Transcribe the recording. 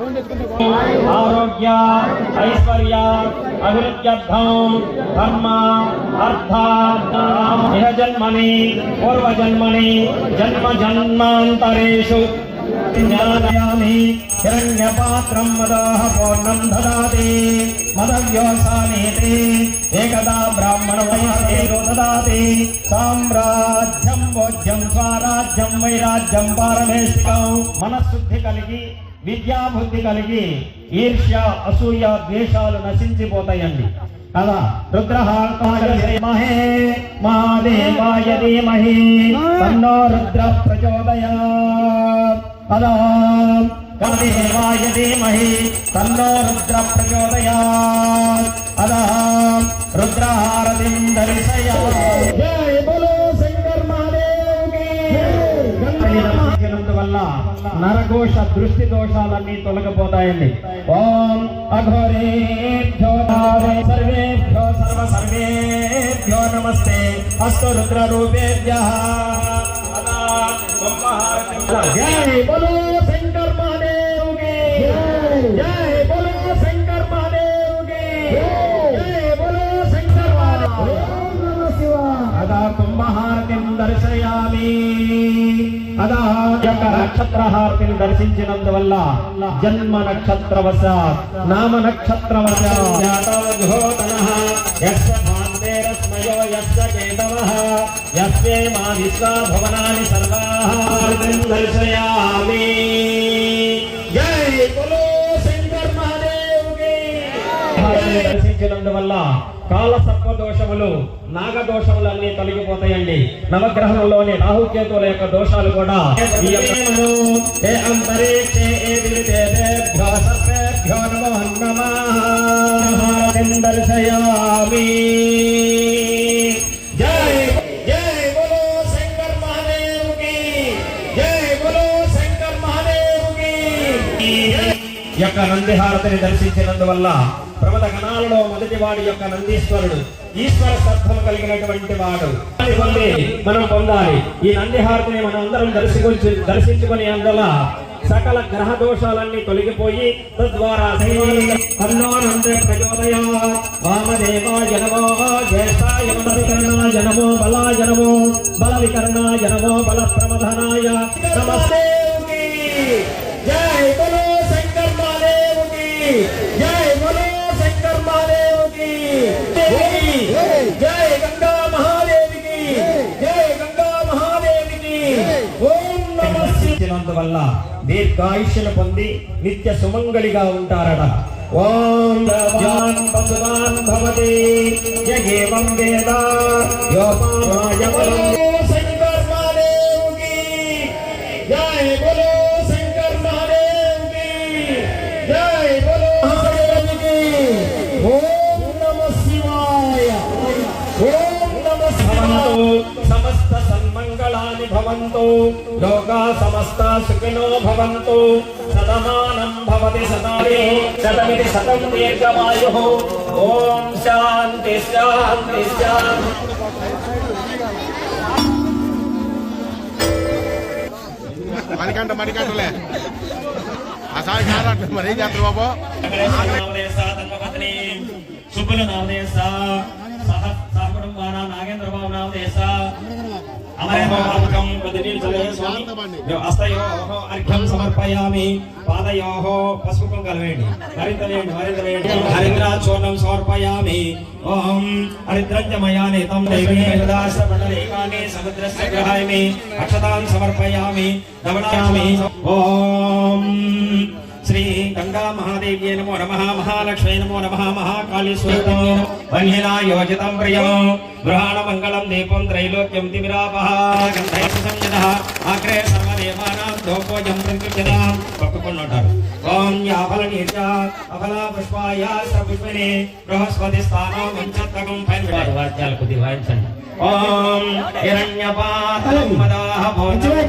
आरोग्य ऐश्वर्य अभिवृद्ध धर्म अर्थ जन्मने पूर्व जन्मने जन्म जन्मांतरेशु జ్ఞానయామి హిరణ్యపాత్రం మదాహ పూర్ణం దదాతి మదవ్యోసానేతి ఏకదా బ్రాహ్మణ వయసేదో దదాతి సామ్రాజ్యం భోజ్యం స్వరాజ్యం వైరాజ్యం పారమేష్టికం మనశుద్ధి కలిగి విద్యాబుద్ధి కలిగి ఈర్ష్య అసూయ ద్వేషాలు నశించిపోతాయండి। కదా? రుద్రహామహే మహాదేవాయ ధీమహి। తన్నో రుద్ర ప్రచోదయా రుద్ర ప్రచోదయాత్. అదా రుద్రహారతిం దర్శయామి జై బలో శంకర్ మహాదేవ్ వల్ల నరఘోష దృష్టి దోషాలన్నీ తొలగిపోతాయండి. ఓం అఘోరేభ్యో సర్వేభ్యో సర్వ సర్వేభ్యో నమస్తే. అస్తు రుద్ర రూపేభ్య. జై బలో శంకర్ మహాదేవ్కి జై బలో శంకర్ మహాదేవ్కి జై బలో శంకర్ మహాదేవ్ అదా కుంభహారతిం దర్శయామి అదా యొక్క నక్షత్రహారతిని దర్శించినందువల్ల జన్మ నక్షత్రవశ నామ నక్షత్రవశ యస్య భాంతేరస్మయో యస్య కేతవః యస్యే మా విశ్వా భవనాని సర్వాహారతిం దర్శయామి. జై బలో శంకర్ మహాదేవ్కి దర్శించినందువల్ల కాల సర్ప దోషములు నాగ దోషములన్నీ తొలగిపోతాయండి. నవగ్రహంలోని రాహుకేతువుల యొక్క దోషాలు కూడా యొక్క నందిహారతిని దర్శించినందువల్ల ప్రమద గణాలలో మొదటి వాడి యొక్క నందీశ్వరుడు ఈశ్వర సత్వము కలిగినటువంటి వాడు. మనం పొందాలి. ఈ నందిహారతిని మనం అందరం దర్శించి దర్శించుకుని అందువల్ల సకల గ్రహ దోషాలన్నీ తొలగిపోయి తద్వారా అన్నోనందే ప్రచోదయ. వామదేవాయ నమో జ్యేష్ఠాయ నమో వికరణాయ బల వికరణాయ నమో బల ప్రమథనాయ నమస్తే. వల్ల దీర్ఘాయుష్యను పొంది నిత్య సుమంగళిగా ఉంటారట. ఓం భగవాన్ భగవాన్ భవతి. జగేవం వేద. యోపాయ భవంతు లోకా సమస్త సుఖినో భవంతు శతమానం భవతి శతాయు శతమితి శతం దీర్ఘమాయు ఓం శాంతి శాంతి శాంతి మణికంట మణికంటలే ఆ సాయి కాదంటే మరి చేస్తారు బాబు? సుబ్బుల నామదేశ సహ సహకుటుంబానా నాగేంద్ర బాబు నామదేశ అమరేమోకం ప్రతినీలు చదివే స్వామి. అస్తయో అర్ఘ్యం సమర్పయామి. పాదయో పసుపు కుంకలు వేయండి మరింత వేయండి మరింత వేయండి హరిద్రా చూర్ణం సమర్పయామి. ఓం హరిద్రంజమయాని తం సముద్రస్య అక్షతాం సమర్పయామి. ఓం శ్రీ గంగా మహాదేవ్యే నమో నమ మహాలక్ష్మీ నమో నమ మహాకాళీశ్వరం వన్హినా యోజితం ప్రియం. గృహాణ మంగళం దీపం త్రైలోక్యం తిమిరాపహ గంధై సంజన అగ్రే సర్వదేవానాం దోపోజం ప్రకృత్యదాం పట్టుకొని ఉంటారు ఓం యాఫల నీర్జ అఫల పుష్పాయ పుష్పిని బృహస్పతి స్థానం వంచత్రకం పైన వాద్యాలు కొద్దిగా వాయించండి. ఓం హిరణ్యపాతం మదాహ భోజనం